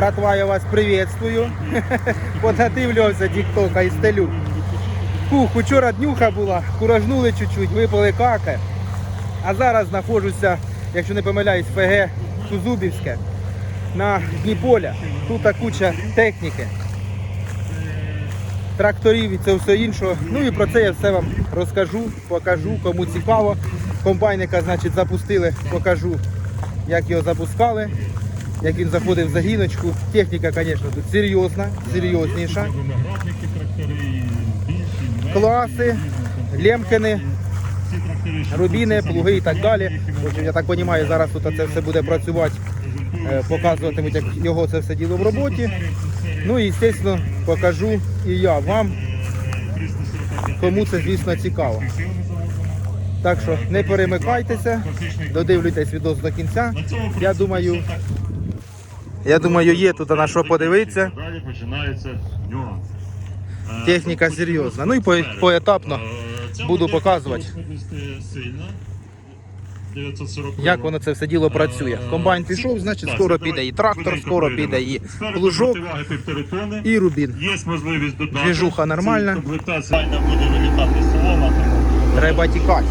Братва, я вас приветствую. Подготовлювався тіктока і стелю. Фух, учора днюха була, куражнули чуть-чуть, випали каки. А зараз знаходжуся, якщо не помиляюсь, ФГ Кузубівське на дні поля. Тут куча техніки, тракторів і це все іншого. Ну і про це я все вам розкажу, покажу, кому цікаво. Комбайника, значить, запустили, покажу, як його запускали, як він заходив в загіночку. Техніка, звісно, тут серйозна, серйозніша. Класи, лемкини, рубіни, плуги і так далі. я так розумію, зараз тут це все буде працювати, е, показуватимуть, як його це все діло в роботі. Ну і, звісно, покажу і я вам, кому це, звісно, цікаво. Так що не перемикайтеся, додивлюйтесь відео до кінця. Я думаю, я думаю, є тут на що подивитися. Далі починається нюанс. Е, Техніка серйозна. Ну і по- поетапно Е, буду показувати. особисто 940 як воно це все діло працює. Комбайн пішов, значить скоро піде і трактор, скоро піде і плужок, і рубін. Є можливість додати. Двіжуха нормальна. Ці буде вилітати з солома, Треба тікати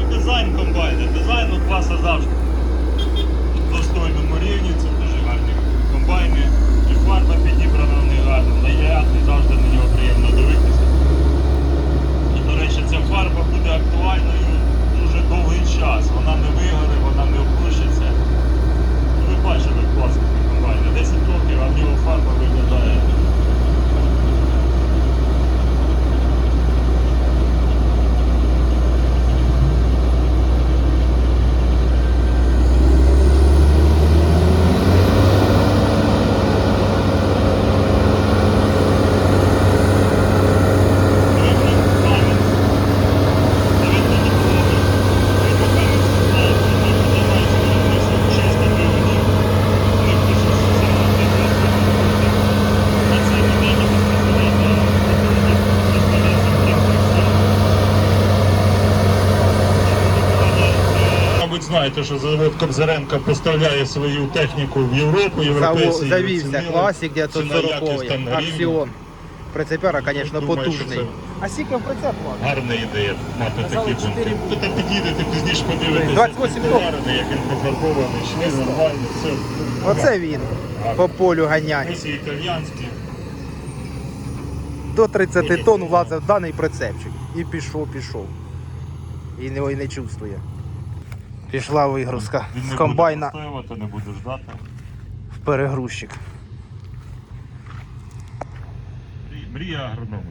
і дизайн комбайна. Дизайн у класа завжди в достойному рівні, це дуже гарні комбайни. І фарба підібрана в них гарно, наявний, завжди на нього приємно дивитися. І, до речі, ця фарба буде актуальною дуже довгий час. Вона не вигоре, вона не опущиться. Ну, Ви бачили класні комбайни. 10 років, а в нього фарба виглядає. Мабуть, знаєте, що завод Кобзаренко поставляє свою техніку в Європу, європейці. Завівся оцінили. класик Ціна, 940 там на рівні. аксіон. Прицепера, звісно, потужний. А скільки в прицеп? Гарна ідея мати такі чотири пункти. Тут підійдете, пізніше подивитися. 28 тонн. Гарний, як він пофарбований, швид нормальний, все. Оце він по полю ганять. Ось і італіянські. До 30 тонн влазив даний прицепчик. І пішов, пішов. І не, і не чувствує. Пішла вигрузка з комбайна буде не буде ждати. в перегрузчик. Мрія агронома.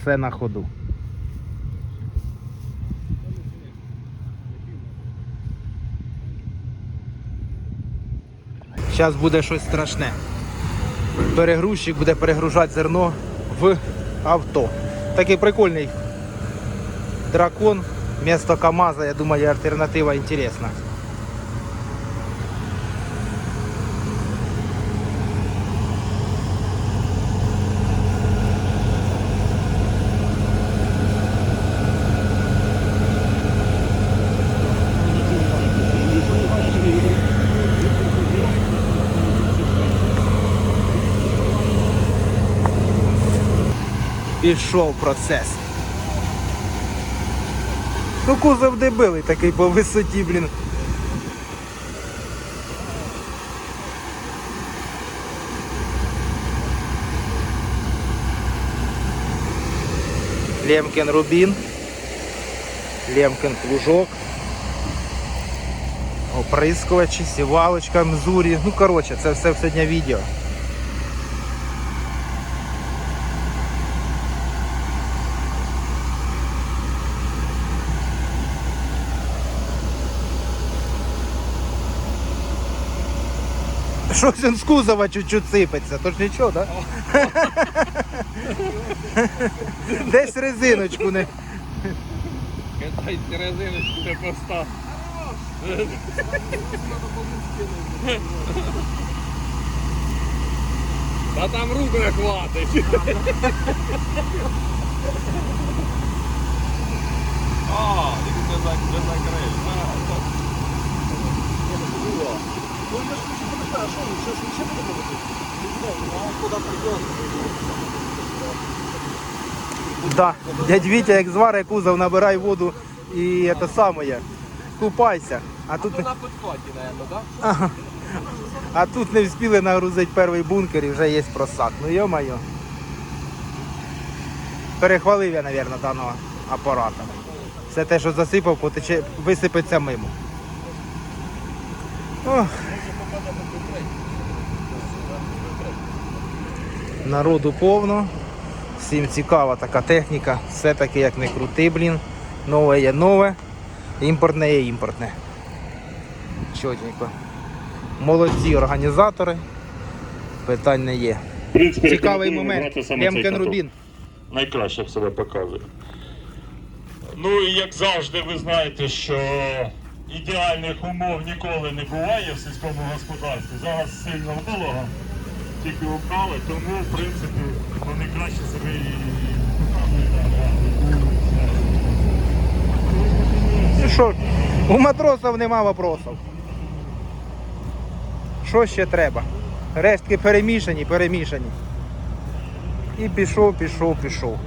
Все на ходу. Зараз буде щось страшне. Перегрузчик буде перегружати зерно в авто. Такий прикольний дракон. Вместо КАМАЗа, я думаю, альтернатива інтересна. Пішов процес. Ну, кузов дебилий такий по висоті, блін. Лемкин Рубін. Лемкин плужок. Оприскувачі, сівалочка, мзурі. Ну, коротше, це все сьогодні відео. Щось він з кузова чуть-чуть сипеться, то ж нічого, так? Десь резиночку не. Катайте резиночку не постав. Та там рук не хватить. А, не зак- не закрив. А, що, що, ще буде робити? А куди прийде? Да. Дядь Вітя, як звари кузов, набирай воду і це саме. Купайся. А тут, не- На наверное, да? ага. а тут не встигли нагрузити перший бункер і вже є просак. Ну йо-моє. Перехвалив я, мабуть, даного апарата. Все те, що засипав, потече, висипеться мимо. Ох. Народу повно. Всім цікава така техніка. Все-таки як не крути, блін. Нове є нове, імпортне є імпортне. Чотенько. Молодці організатори. Питань не є. Принципі, Цікавий момент. каток. Рубін. найкраще себе показує. Ну і як завжди, ви знаєте, що ідеальних умов ніколи не буває в сільському господарстві. Зараз сильно волога, тільки обрали, тому в принципі вони краще себе і Ну що, у матросів нема вопросів. Що ще треба? Рештки перемішані, перемішані. І пішов, пішов, пішов.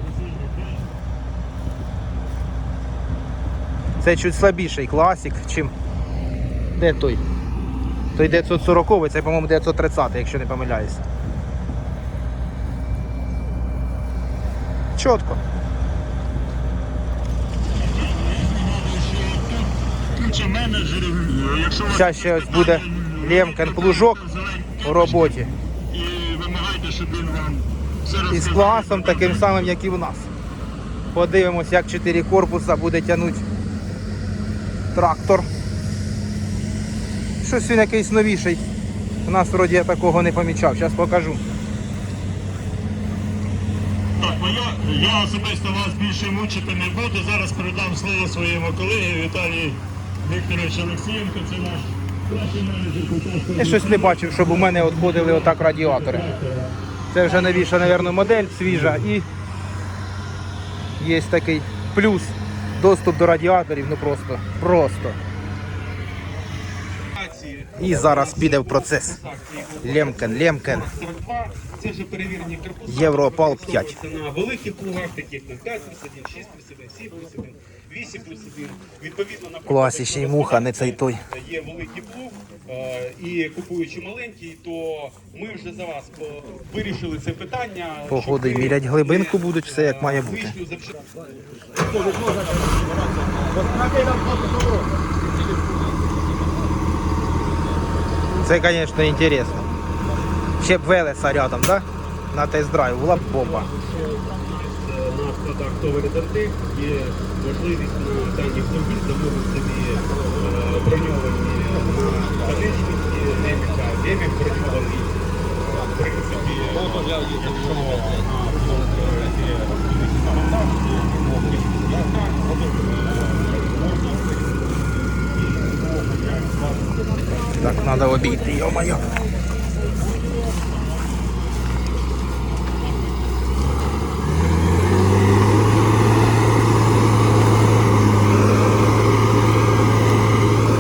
Це чуть слабіший класик, чим. Де той? Той 940, це, по-моєму, 930, якщо не помиляюся. Чітко. Зараз ще ось буде Лемкен плужок у роботі. і вимагайте, щоб з класом таким самим, як і в нас. Подивимось, як 4 корпуса буде тягнути трактор. Щось він якийсь новіший. У нас вроді я такого не помічав. Зараз покажу. Так, ну я, я особисто вас більше мучити не буду. Зараз передам слово своєму колегі Віталію Вікторовичу Олексієнко. Це наш. Я щось не бачив, щоб у мене відходили отак радіатори. Це вже новіша, мабуть, модель свіжа і є такий плюс. Доступ до радіаторів, ну просто, просто. І зараз піде в процес. Лемкен, Лемкен. це вже перевірені корпуси. Європал 5. На великих плугах, таких як 5 плюс 1, 6 плюс 1, 7 плюс 1, 8 плюс 1. Відповідно, на Класі ще й муха, не цей той. Є великий плуг, е, і купуючи маленький, то ми вже за вас е, вирішили це питання. Погоди мірять глибинку не, будуть, все як має е, бути. Це, звісно, інтересно. Ще б Велеса рядом, да? На тест-драйв, була б бомба. на складах товари Дартек є можливість на даний автомобіль замовити собі треба обійти, йо-моє.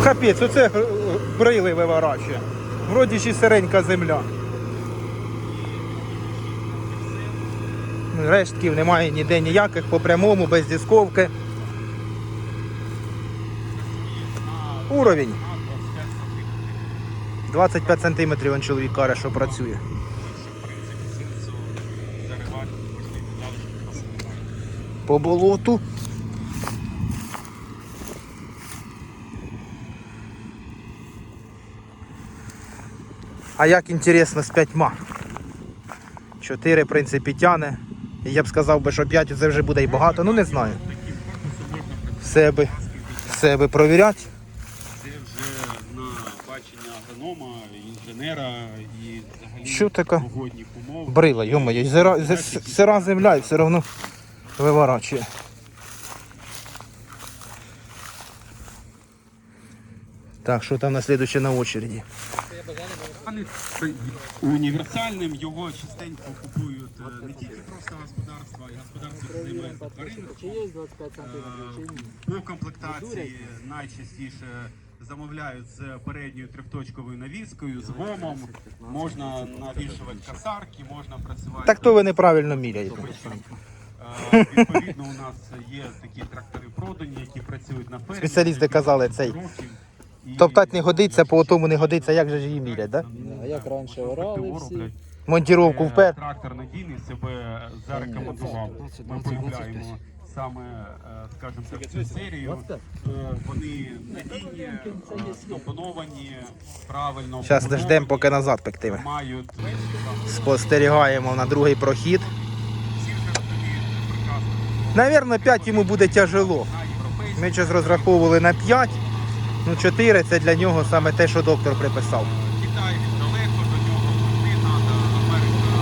Капець, оце е, брили виворачує. Вроді ще сиренька земля. Рештків немає ніде ніяких по прямому, без дисковки. Уровень. 25 сантиметрів він чоловік каже, що працює. По болоту. А як інтересно з п'ятьма. Чотири, в принципі, тяне. І я б сказав би, що п'ять це вже буде і багато, ну не знаю. Все би, все би провіряти. це вже на бачення агронома, інженера і взагалі Що таке? погодних умов. Брила, йомоє, зира, з- з- сира земля і все одно виворачує. Так, що там на слідуюче на очереді? Універсальним його частенько купують е, не тільки просто господарства, і господарства, які займаються тваринництвом. Чи є 25 сантиметрів, чи ні? По комплектації найчастіше замовляють з передньою трьохточковою навіскою, з гомом. Можна навішувати касарки, можна працювати. Так то ви неправильно міряєте. Е, Відповідно, у нас є такі трактори продані, які працюють на фермі. Спеціалісти казали, цей Років. І Топтати не годиться, по тому не годиться, як же ж її мірять, да? А як раніше орали всі? Монтіровку Е, впер. Трактор надійний себе зарекомендував. Ми полюбляємо саме, е, скажімо так, цю серію. Е, Вони надійні, е, скомпоновані, правильно. Зараз дождемо, поки назад пектиме. Мають Спостерігаємо на другий прохід. всі вже тобі прекрасно Навірно, 5 йому буде тяжело. Ми щось розраховували на 5. Ну 4 це для нього саме те, що доктор приписав. Китай він далеко до нього, не треба, Америка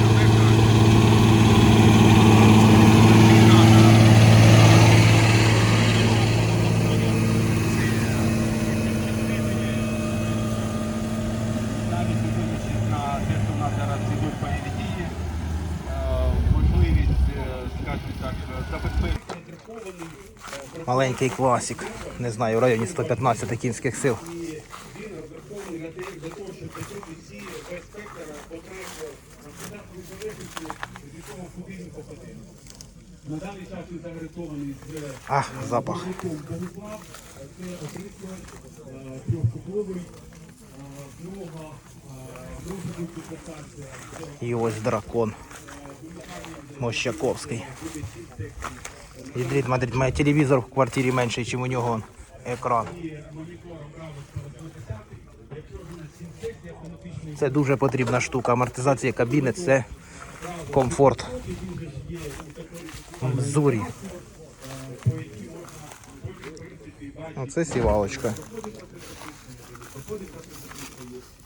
далека. Навіть не дивлячись на те, що в нас зараз ідуть бойові дії, е, можливість, е, скажімо так, забезпечити друкований Маленький класик. Не знаю, в районі 115 кінських сил. На даний час він загартований з А, запах. І ось дракон. Мощаковський. Ідрит Мадрид має телевізор в квартирі менший, ніж у нього екран. Це дуже потрібна штука. Амортизація кабіни це комфорт. Зорі. Оце сівалочка.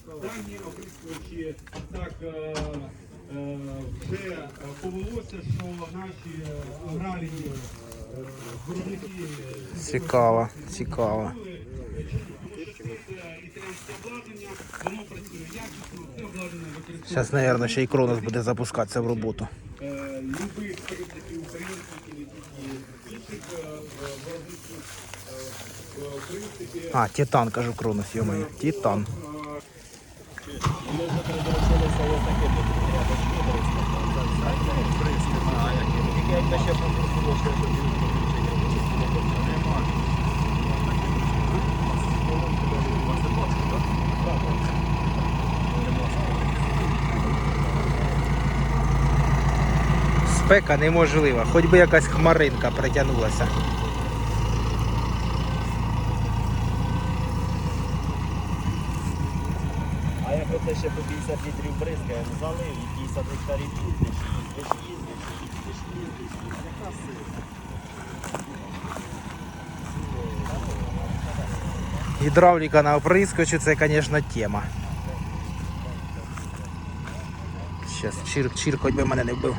Дані оприскувачі так вже е, повелося, що наші е, аграрії е, виробники е, Цікаво, цікаво. Зараз, мабуть, ще і Кронос буде запускатися в роботу. е, любих в принципі українських і не тільки інших е, виробників. Е, В принципі, А, Титан, кажу Кронос, йомаю. Титан. Спека неможлива, хоч би якась хмаринка притягнулася. А як оце ще по 50 літрів бризкаємо, залив і 50 гектарів їздиш, Гідравліка на оприскочу, це, звісно, тема. Зараз чирк, чирк, хоч би мене не вбив.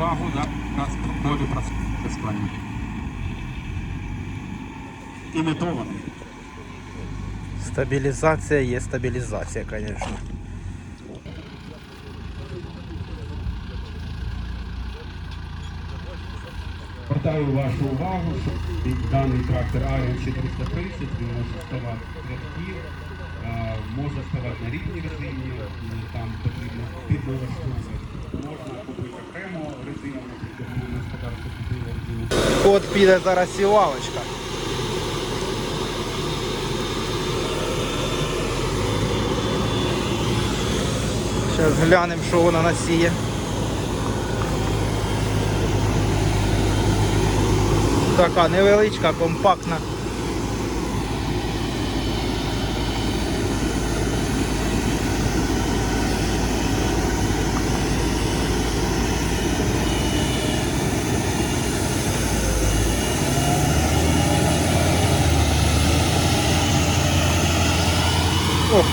Зверніть увагу на транспортної працювання. Імітований. Стабілізація є стабілізація, звісно. Звертаю вашу увагу, що даний трактор Аріон 430 він може ставати легкі, е, може ставати на рівній резині, е, там потрібно підналаштовувати. От піде зараз сівалочка. Зараз глянемо, що вона насіє. Така невеличка, компактна.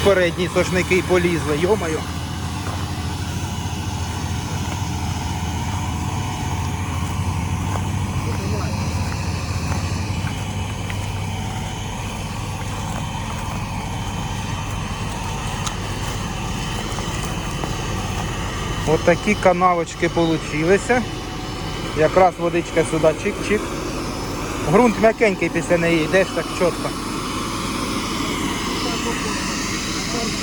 Передні сошники полізли, йомаю. От такі канавочки получилися. Якраз водичка сюди чик-чик. Грунт м'якенький після неї, йдеш так чітко.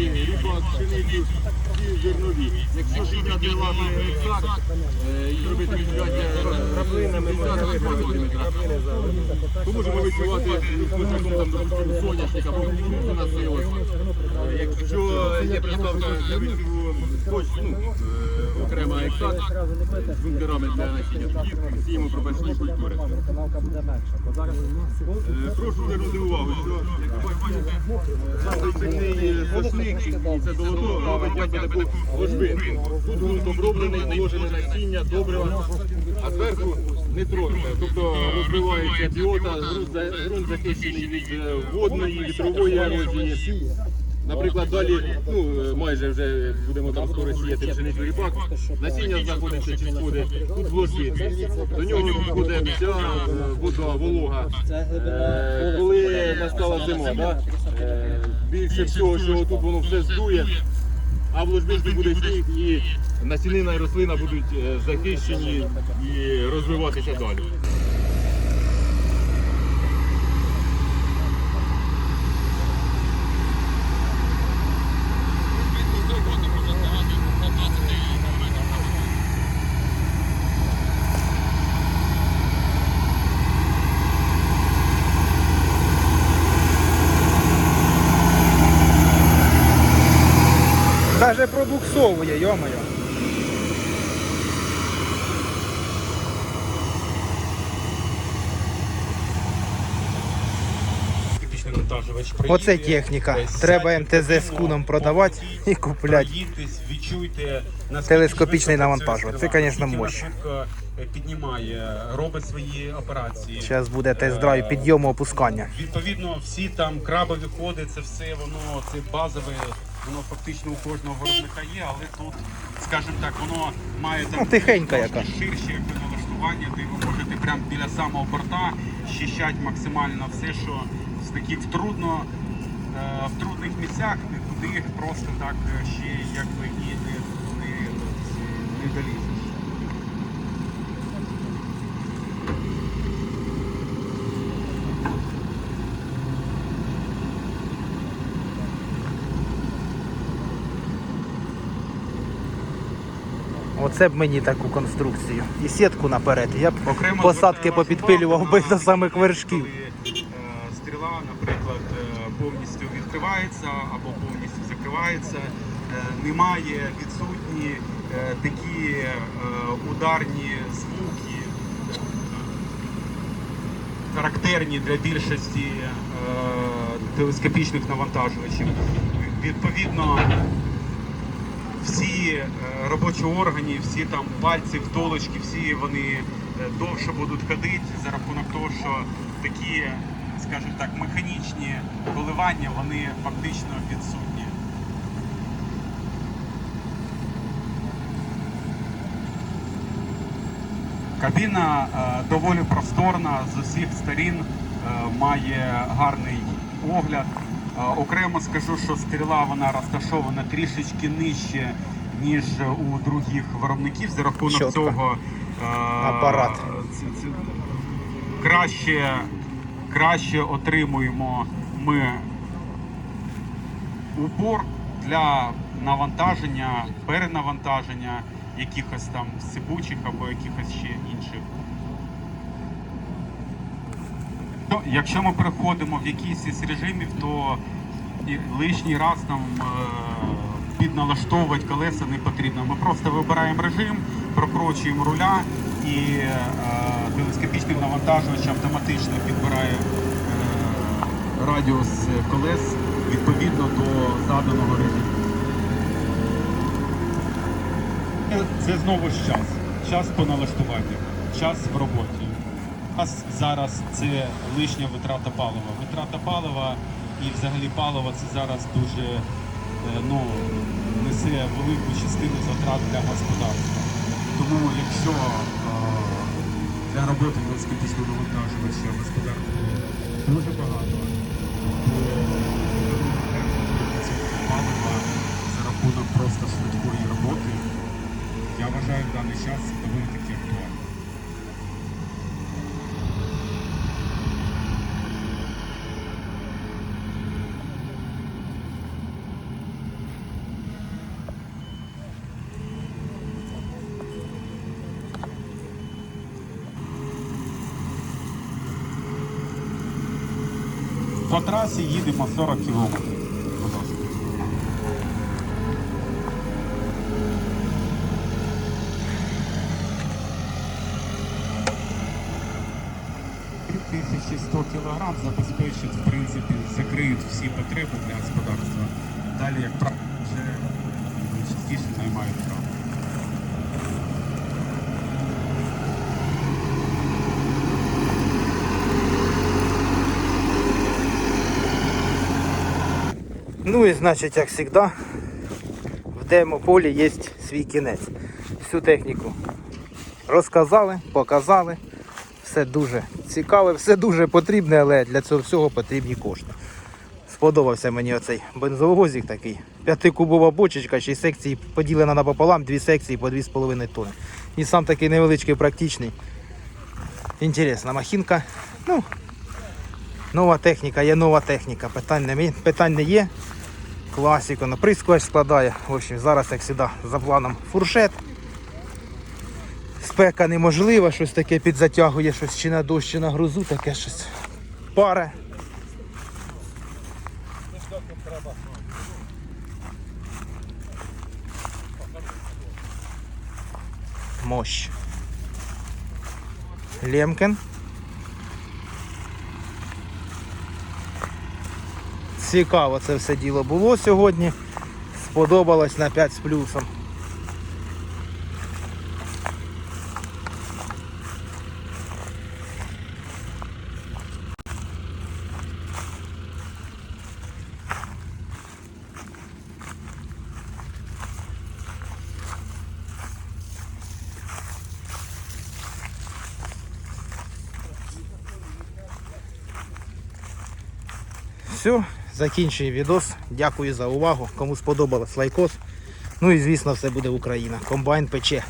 можемо либо чинити зернові. Якщо підняти лапи ексакт і робити віджаття краплинами, то можемо висівати соняшник або кукурудзу на силос. Е, Якщо є висіву хоч, ну, е, окрема ексакт з для насіння, тоді сіємо пропасні культури. Е, Прошу звернути увагу, що як ви бачите, цей сосник і це золото робить якби таку ложбинку. Тут ґрунт оброблений, положене насіння, добрива, а зверху не тронуте. Тобто розбивається біота, ґрунт за- захищений від е, водної, вітрової ерозії. Наприклад, далі, ну е, майже вже будемо там скоро сіяти пшеницю ріпак. Насіння знаходиться чи сходить тут в ложбинці. До нього входить вся е, вода, волога. Е, Коли настала зима, да? більше всього, що тут воно все здує, а в ложбинці буде сніг і насінина і рослина будуть захищені і розвиватися далі. Пробуксовує, йомаю. Оце техніка. Треба МТЗ з куном продавати і купляти. Телескопічний навантажувач. Це, звісно, мощь. е, піднімає, робить свої операції. Зараз буде тест-драйв підйому опускання. Відповідно, всі там крабові коди, це все воно це базове, воно фактично у кожного виробника є, але тут, скажімо так, воно має там Ну, тихенька яка. ширше якби, налаштування, де ви можете прямо біля самого борта щищати максимально все, що з таких трудно, е, в трудних місцях, куди просто так е, ще якби і не, не, не долізеш. Оце б мені таку конструкцію. І сітку наперед. Я б Окремо посадки попідпилював би до самих коли, вершків. е, Стріла, наприклад, е, повністю відкривається або повністю закривається. Е, Немає відсутні е, такі е, ударні звуки, е, характерні для більшості е, телескопічних навантажувачів. Відповідно, всі е, робочі органи, всі там пальці, втолочки, всі вони е, довше будуть ходити за рахунок того, що такі, скажімо так, механічні коливання, вони фактично відсутні. Кабіна е, доволі просторна з усіх сторін. має гарний огляд. Е, Окремо скажу, що стріла вона розташована трішечки нижче, ніж у других виробників. За рахунок Чітко. цього е, Апарат. це- це краще, краще отримуємо ми упор для навантаження, перенавантаження якихось там сипучих або якихось ще інших. Ну, Якщо ми переходимо в якийсь із режимів, то лишній раз нам е, підналаштовувати колеса не потрібно. Ми просто вибираємо режим, прокручуємо руля і е, телескопічний навантажувач автоматично підбирає е, радіус колес відповідно до заданого режиму. Це знову ж час. Час по налаштуванню, час в роботі. Нас зараз це лишня витрата палива. Витрата палива і взагалі паливо це зараз дуже е, ну, несе велику частину затрат для господарства. Тому якщо е, для роботи велосипедичного навантажувача господарства дуже багато, то палива за рахунок просто швидкої роботи, я вважаю в даний час доволі По трасі їдемо 40 кілометрів. Будь ласка. Три тисячі 100 кілограм забезпечить, в принципі, закриють всі потреби для господарства. Далі, як правило, Ну і значить, як завжди, в демо-полі є свій кінець. Всю техніку розказали, показали. Все дуже цікаве, все дуже потрібне, але для цього всього потрібні кошти. Сподобався мені оцей бензовозик такий. П'ятикубова бочечка, ще й секції поділена напополам, дві секції по 2,5 тонни. І сам такий невеличкий, практичний. Інтересна махінка. Ну, Нова техніка, є нова техніка. Питань не, питань не є. Класіку, наприскувач складає. В общем, зараз, як завжди, за планом фуршет. Спека неможлива, щось таке підзатягує, щось чи на дощ, чи на грузу, таке щось паре. Мощ. Лемкен. Цікаво це все діло було сьогодні. Сподобалось на 5 з плюсом. Все, закінчую відос. Дякую за увагу. Кому сподобалось лайкос. Ну і звісно, все буде Україна. Комбайн пече.